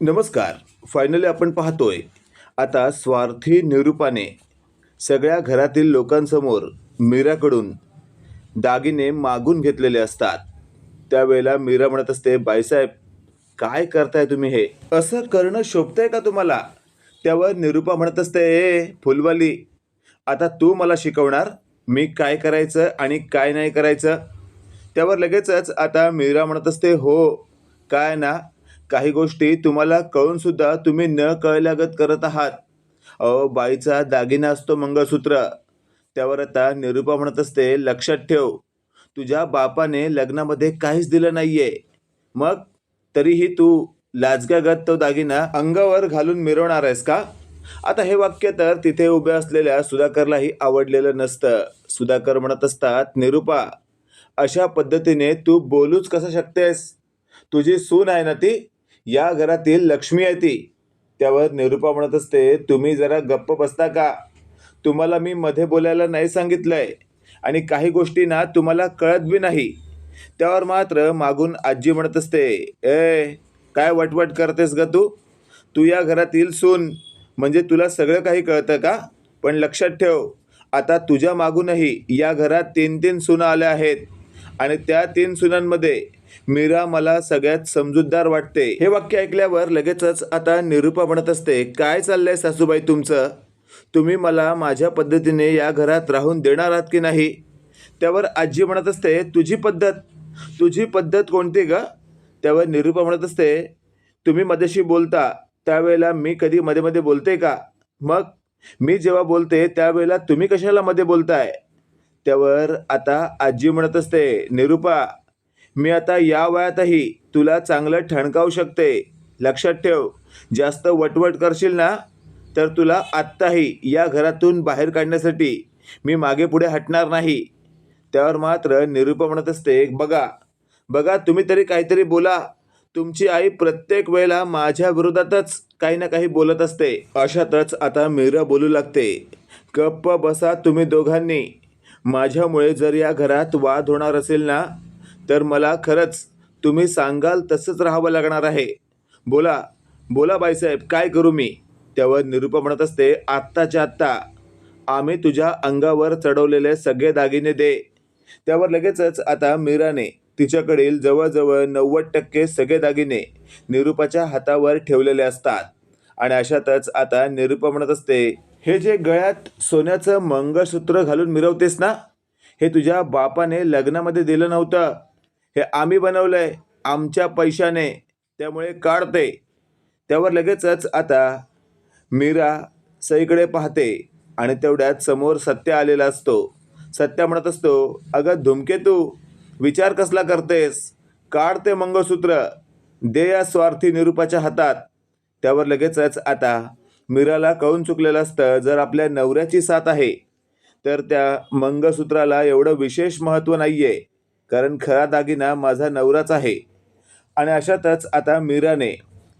नमस्कार. फायनली आपण पाहतोय. आता स्वार्थी निरूपाने सगळ्या घरातील लोकांसमोर मीराकडून दागिने मागून घेतलेले असतात. त्यावेळेला मीरा म्हणत असते बाईसाहेब काय करताय तुम्ही हे? असं करणं शोभतंय का तुम्हाला? त्यावर निरूपा म्हणत असते ए फुलवाली आता तू मला शिकवणार मी काय करायचं आणि काय नाही करायचं? त्यावर लगेचच आता मीरा म्हणत असते हो काय ना काही गोष्टी तुम्हाला कळून सुद्धा तुम्ही न कळल्यागत करत आहात. अहो बाईचा दागिना असतो मंगळसूत्र. त्यावर आता निरूपा म्हणत असते लक्षात ठेव तुझ्या बापाने लग्नामध्ये काहीच दिलं नाहीये. मग तरीही तू लाजग्यागत तो दागिना अंगावर घालून मिरवणार आहेस का? आता हे वाक्य तर तिथे उभ्या असलेल्या सुधाकरलाही आवडलेलं नसतं. सुधाकर म्हणत असतात निरूपा अशा पद्धतीने तू बोलूच कसं शकतेस? तुझी सून आहे ना ती? या घरातील लक्ष्मी आहे ती. त्यावर निरूपा म्हणत असते तुम्ही जरा गप्प बसता का? तुम्हाला मी मध्ये बोलायला नाही सांगितलंय. आणि काही गोष्टी ना तुम्हाला कळत बी नाही. त्यावर मात्र मागून आजी म्हणत असते ए काय वटवट करतेस ग तू? तू या घरातील सून. म्हणजे तुला सगळं काही कळतं का? पण लक्षात ठेव आता तुझ्या मागूनही या घरात तीन तीन सुना आल्या आहेत. आणि त्या तीन सुनांमध्ये मीरा मला सगळ्यात समजूतदार वाटते. हे वाक्य ऐकल्यावर लगेचच आता निरूपा म्हणत असते काय चाललंय सासूबाई तुमचं? तुम्ही मला माझ्या पद्धतीने या घरात राहून देणार आहात की नाही? त्यावर आजी म्हणत असते तुझी पद्धत? तुझी पद्धत कोणती ग? त्यावर निरूपा म्हणत असते तुम्ही मध्येशी बोलता त्यावेळेला मी कधी मध्ये मध्ये बोलते का? मग मी जेव्हा बोलते त्यावेळेला तुम्ही कशाला मध्ये बोलताय? त्यावर आता आजी म्हणत असते निरूपा मी आता या वयातही तुला चांगलं ठणकावू शकते. लक्षात ठेव जास्त वटवट करशील ना तर तुला आत्ताही या घरातून बाहेर काढण्यासाठी मी मागे पुढे हटणार नाही. त्यावर मात्र निरूपा म्हणत असते बघा बघा तुम्ही तरी काहीतरी बोला. तुमची आई प्रत्येक वेळेला माझ्या विरोधातच काही ना काही बोलत असते. अशातच आता मीरा बोलू लागते गप्प बसा तुम्ही दोघांनी. माझ्यामुळे जर या घरात वाद होणार असेल ना तर मला खरंच तुम्ही सांगाल तसंच राहावं लागणार आहे. बोला बोला बाईसाहेब काय करू मी? त्यावर निरूपा म्हणत असते आत्ताच्या आत्ता. आम्ही तुझ्या अंगावर चढवलेले सगळे दागिने दे. त्यावर लगेचच आता मीराने तिच्याकडील जवळजवळ नव्वद टक्के सगळे दागिने निरूपाच्या हातावर ठेवलेले असतात. आणि अशातच आता निरूपा म्हणत असते हे जे गळ्यात सोन्याचं मंगळसूत्र घालून मिरवतेस ना? हे तुझ्या बापाने लग्नामध्ये दिलं नव्हतं. हे आम्ही बनवलं आहे आमच्या पैशाने त्यामुळे काढते. त्यावर लगेचच आता मीरा सईकडे पाहते आणि तेवढ्यात समोर सत्य आलेला असतो. सत्य म्हणत असतो अगं धुमकेतू विचार कसला करतेस? काढ ते मंगळसूत्र दे या स्वार्थी निरूपाच्या हातात. त्यावर लगेचच आता मीराला कळून चुकलेलं असतं जर आपल्या नवऱ्याची साथ आहे तर त्या मंगळसूत्राला एवढं विशेष महत्त्व नाही आहे कारण खरा दागिना माझा नवराच आहे. आणि अशातच आता मीराने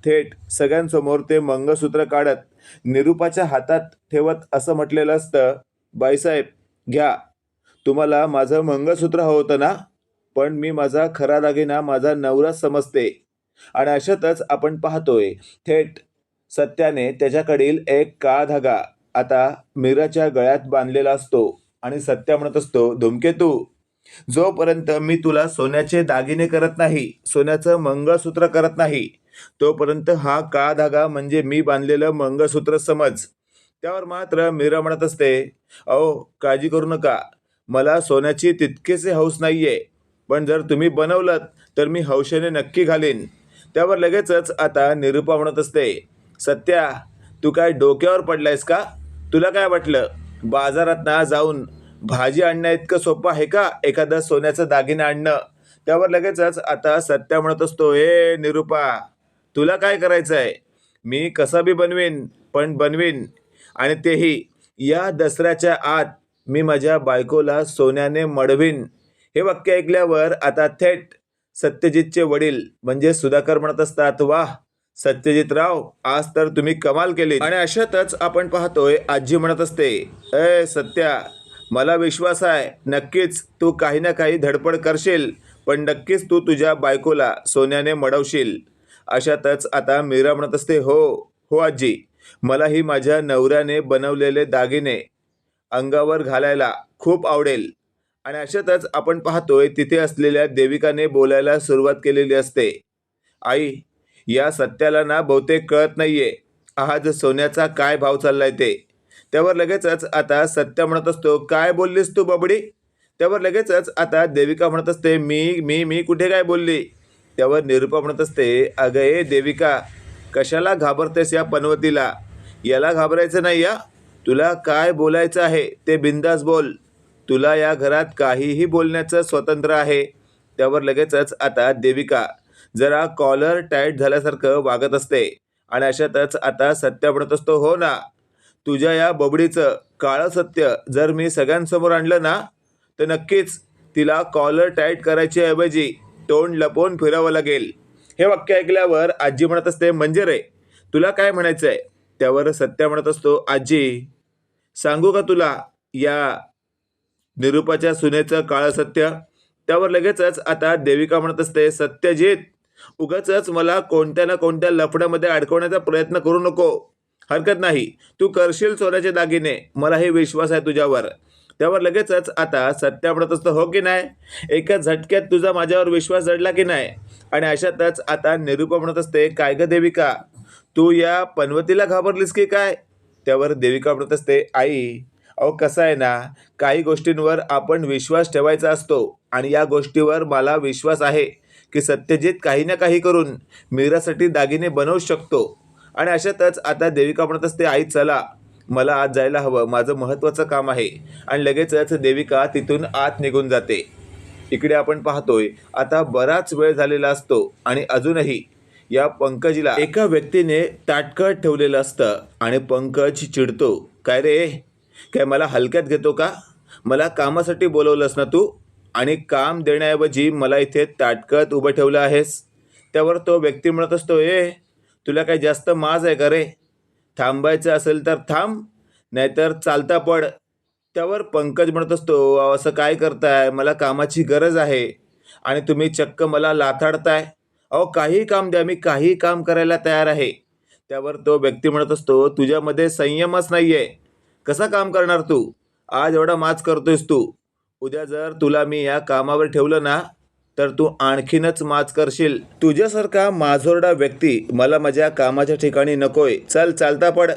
थेट सगळ्यांसमोर ते मंगळसूत्र काढत निरूपाच्या हातात ठेवत असं म्हटलेलं असतं बाईसाहेब घ्या. तुम्हाला माझं मंगळसूत्र हवं होतं ना? पण मी माझा खरा दागिना माझा नवराच समजते. आणि अशातच आपण पाहतोय थेट सत्याने त्याच्याकडील एक काळा धागा आता मीराच्या गळ्यात बांधलेला असतो. आणि सत्या म्हणत असतो धुमकेतू. जोपर्यंत मी तुला सोन्याचे दागिने करत नाही सोन्याचं मंगळसूत्र करत नाही तोपर्यंत हा काळा धागा म्हणजे मी बांधलेलं मंगळसूत्र समज. त्यावर मात्र मीरा म्हणत असते अहो काळजी करू नका. मला सोन्याची तितकेसे हौस नाही आहे पण जर तुम्ही बनवलं तर मी हौशेने नक्की घालीन. त्यावर लगेचच आता निरूपा म्हणत असते सत्या तू काय डोक्यावर पडलायस का? तुला काय वाटलं? बाजारात ना जाऊन भाजी आणण्या इतकं सोपं आहे का? एखादं सोन्याचं दागिनं आणणं. त्यावर लगेचच आता सत्या म्हणत असतो हे निरूपा तुला काय करायचं आहे मी कसा बी बनवीन पण बनवीन. आणि तेही या दसऱ्याच्या आत मी माझ्या बायकोला सोन्याने मडवीन. हे वाक्य ऐकल्यावर आता थेट सत्यजितचे वडील म्हणजे सुधाकर म्हणत असतात वाह सत्यजित राव आज तर तुम्ही कमाल केली आणि अशातच आपण पाहतोय आजी म्हणत असते ए सत्या मला विश्वास आहे नक्कीच तू काही ना काही धडपड करशील पण नक्कीच तू तुझ्या बायकोला सोन्याने मडवशील. अशातच आता मीरा म्हणत असते हो हो आजी मलाही माझ्या नवऱ्याने बनवलेले दागिने अंगावर घालायला खूप आवडेल. आणि अशातच आपण पाहतोय तिथे असलेल्या देविकाने बोलायला सुरुवात केलेली असते. आई या सत्याला ना बहुतेक कळत नाहीये आज सोन्याचा काय भाव चाललाय ते. त्यावर लगेचच आता सत्य म्हणत असतो. काय बोललीस तू बबडी? त्यावर लगेचच आता देविका म्हणत असते मी मी मी कुठे काय बोलली? त्यावर निरुपा म्हणत असते अगं ए देविका कशाला घाबरतेस या पनवतीला? याला घाबरायचं नाही या तुला काय बोलायचं आहे ते बिंदास बोल. तुला या घरात काहीही बोलण्याचं स्वातंत्र्य आहे. त्यावर लगेचच आता देविका जरा कॉलर टाईट झाल्यासारखं वागत असते. आणि अशातच आता सत्य म्हणत असतो हो ना तुझ्या या बबडीचं काळं सत्य जर मी सगळ्यांसमोर आणलं ना तर नक्कीच तिला कॉलर टाईट करायची ऐवजी तोंड लपवून फिरावं लागेल. हे वाक्य ऐकल्यावर आजी म्हणत असते म्हणजे रे तुला काय म्हणायचं आहे त्यावर सत्य म्हणत असतो आजी सांगू का तुला या निरूपाच्या सुनेचं काळं सत्य? त्यावर लगेचच आता देविका म्हणत असते सत्यजित उगाच मला कोणत्या ना कोणत्या लफड्यामध्ये अडकवण्याचा प्रयत्न करू नको. हरकत नाही. तू करशील सोन्याचे दागिने. मला हे विश्वास आहे तुझ्यावर. त्यावर लगेचच आता सत्या म्हणत असतं हो की नाही? एका झटक्यात तुझा माझ्यावर विश्वास जडला की नाही? आणि अशातच आता निरूपा म्हणत असते काय ग देविका? तू या पनवतीला घाबरलीस की काय? त्यावर देविका म्हणत असते आई अहो कसं आहे ना काही गोष्टींवर आपण विश्वास ठेवायचा असतो आणि या गोष्टीवर मला विश्वास आहे की सत्यजित काही ना काही करून मीरासाठी दागिने बनवू शकतो. आणि अशातच आता देविका म्हणत असते आई चला. मला आज जायला हवं. माझं महत्त्वाचं काम आहे. आणि लगेचच देविका तिथून आत निघून जाते. इकडे आपण पाहतोय आता बराच वेळ झालेला असतो आणि अजूनही या पंकजीला एका व्यक्तीने ताटकळत ठेवलेलं असतं आणि पंकज चिडतो. काय रे? काय मला हलक्यात घेतो का? मला कामासाठी बोलवलंस ना तू? आणि काम देण्याऐवजी मला इथे ताटकळत उभं ठेवलं आहेस? त्यावर तो व्यक्ती म्हणत असतो ए तुला काही जास्त माज आहे का रे? थांबायचं असेल तर थांब नाहीतर चालता पड. त्यावर पंकज म्हणत असतो "अहो, असं काय करताय? मला कामाची गरज आहे. आणि तुम्ही चक्क मला लाथाडताय. अहो काही काम द्या मी काही काम करायला तयार आहे. त्यावर तो व्यक्ती म्हणत असतो तुझ्यामध्ये संयमच नाही आहे कसा काम करणार तू? आज एवढा माच करतोयस तू. उद्या जर तुला मी या कामावर ठेवलं ना तर तू आणखीनच माच करशील. तुझ्यासारखा माझोरडा व्यक्ती मला माझ्या कामाच्या ठिकाणी नकोय. चल चालता पड.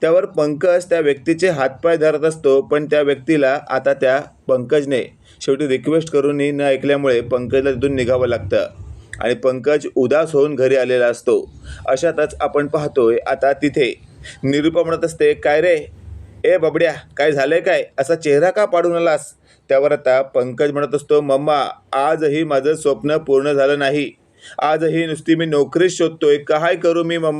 त्यावर पंकज त्या व्यक्तीचे हातपाय धरत असतो पण त्या व्यक्तीला आता त्या पंकजने शेवटी रिक्वेस्ट करूनही न ऐकल्यामुळे पंकजला तिथून निघावं लागतं. आणि पंकज उदास होऊन घरी आलेला असतो. अशातच आपण पाहतोय आता तिथे निरुपा म्हणत असते काय रे? ए बबड्या काय झालंय काय? असा चेहरा का पाडून आलास? त्यावर आता पंकज म्हणत असतो मम्मा आजही माझं स्वप्न पूर्ण झालं नाही. आजही नुसती मी नोकरीच शोधतोय. काय करू मी मम्मा?